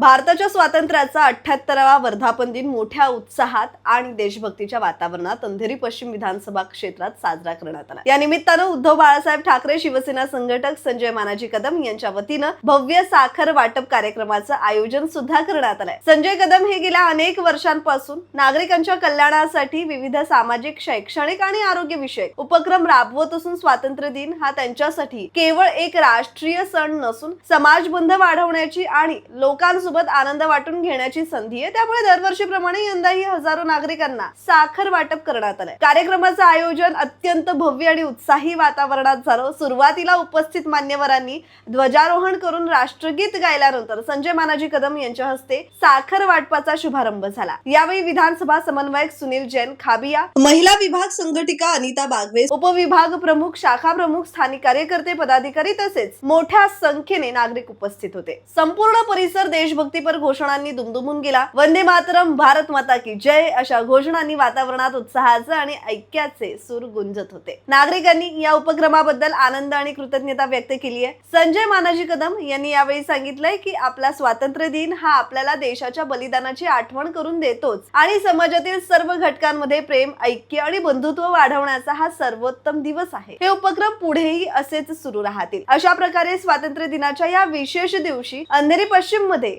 भारताच्या स्वातंत्र्याचा अठ्याहत्तरावा वर्धापन दिन मोठ्या उत्साहात आणि देशभक्तीच्या वातावरणात अंधेरी पश्चिम विधानसभा क्षेत्रात साजरा करण्यात आला. या निमित्तानं उद्धव बाळासाहेब ठाकरे शिवसेना संघटक संजय मानाजी कदम यांच्या वतीनं भव्य साखर वाटप कार्यक्रमाचं आयोजन सुद्धा करण्यात आलंय. संजय कदम हे गेल्या अनेक वर्षांपासून नागरिकांच्या कल्याणासाठी विविध सामाजिक शैक्षणिक आणि आरोग्य विषयक उपक्रम राबवत असून स्वातंत्र्य दिन हा त्यांच्यासाठी केवळ एक राष्ट्रीय सण नसून समाजबंध वाढवण्याची आणि लोकांसोबत आनंद वाटून घेण्याची संधी आहे. त्यामुळे दरवर्षीप्रमाणे यंदाही हजारो नागरिकांना साखर वाटप करण्यात आलंय. कार्यक्रमाचं आयोजन अत्यंत भव्य आणि उत्साही वातावरणात झालं. सुरुवातीला उपस्थित मान्यवरांनी ध्वजारोहण करून राष्ट्रगीत गायल्यानंतर संजय मानाजी कदम यांच्या हस्ते साखर वाटपाचा शुभारंभ झाला. यावेळी विधानसभा समन्वयक सुनील जैन खाबिया महिला विभाग संघटिका अनिता बागवे उपविभाग प्रमुख शाखा प्रमुख स्थानिक कार्यकर्ते पदाधिकारी तसेच मोठ्या संख्येने नागरिक उपस्थित होते. संपूर्ण परिसर देशभर देशभक्तीपर घोषणांनी दुमदुमून गेला. वंदे मातरम भारत माता की जय अशा घोषणांनी वातावरणात उत्साहाचे आणि ऐक्याचे सूर गुंजत होते. नागरिकांनी या उपक्रमाबद्दल आनंद आणि कृतज्ञता व्यक्त केली आहे. संजय मानाजी कदम यांनी यावेळी सांगितलंय की आपला स्वातंत्र्य दिन हा आपल्याला देशाच्या बलिदानाची आठवण करून देतोच आणि समाजातील सर्व घटकांमध्ये प्रेम ऐक्य आणि बंधुत्व वाढवण्याचा हा सर्वोत्तम दिवस आहे. हे उपक्रम पुढेही असेच सुरू राहतील. अशा प्रकारे स्वातंत्र्य दिनाच्या या विशेष दिवशी अंधेरी पश्चिममध्ये